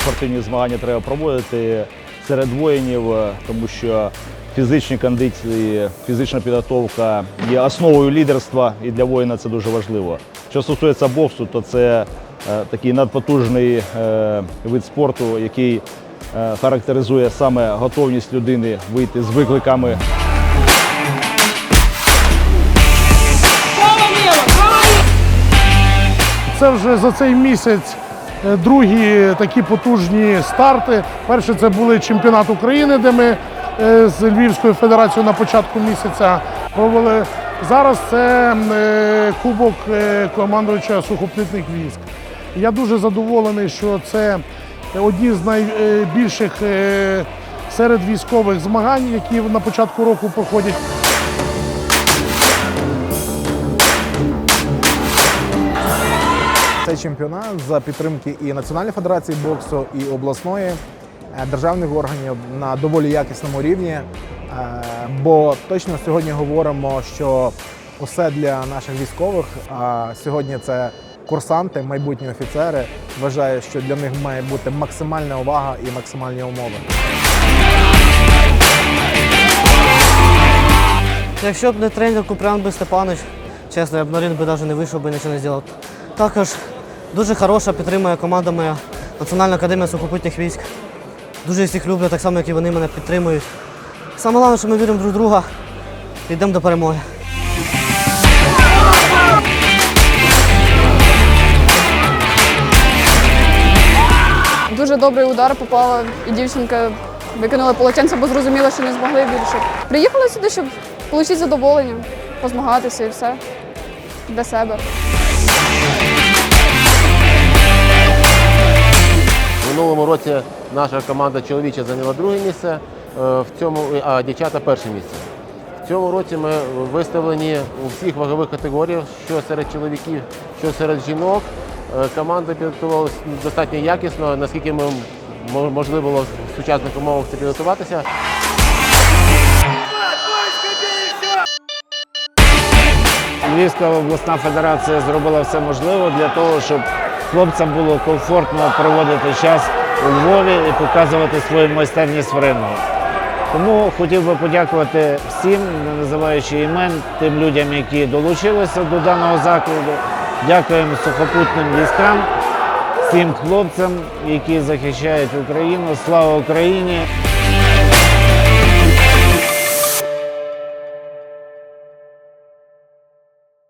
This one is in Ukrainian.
Спортивні змагання треба проводити серед воїнів, е, тому що фізичні кондиції, фізична підготовка є основою лідерства, і для воїна це дуже важливо. Що стосується боксу, то це е, такий надпотужний е, вид спорту, який е, характеризує саме готовність людини вийти з викликами Це вже за цей місяць другі такі потужні старти. Перше це були чемпіонат України, де ми е, з Львівською федерацією на початку місяця провели. Зараз це е, кубок е, командувача сухопутних військ. Я дуже задоволений, що це одні з найбільших е, серед військових змагань, які на початку року проходять. Цей чемпіонат за підтримки і Національної федерації боксу, і обласної е, державних органів на доволі якісному рівні. Е, Бо точно сьогодні говоримо, що усе для наших військових. А сьогодні це курсанти, майбутні офіцери. Вважаю, що для них має бути максимальна увага і максимальні умови. Якщо б не тренер Купрян би Степанович, чесно, я б на ринг би навіть не вийшов би нічого не зробив. Також дуже хороша підтримує команда моя Національна академія сухопутних військ. Дуже всіх люблю, так само, як і вони мене підтримують. Саме головне, що ми віримо друг в друга і йдемо до перемоги. Дуже добрий удар попала, і дівчинка викинула полотенце, бо зрозуміла, що не змогли більше. Приїхала сюди, щоб отримати задоволення, позмагатися і все для себе. Минулому році наша команда чоловіча зайняла друге місце, е, в цьому, а дівчата перше місце. В цьому році ми виставлені у всіх вагових категоріях, що серед чоловіків, що серед жінок. Е, Команда підготувалася достатньо якісно, наскільки ми можливо було в сучасних умовах це підготуватися. Львівська обласна федерація зробила все можливе для того, щоб хлопцям було комфортно проводити час у Львові і показувати свою майстерність в рингу. Тому хотів би подякувати всім, не називаючи імен, тим людям, які долучилися до даного закладу. Дякуємо сухопутним військам, всім хлопцям, які захищають Україну. Слава Україні!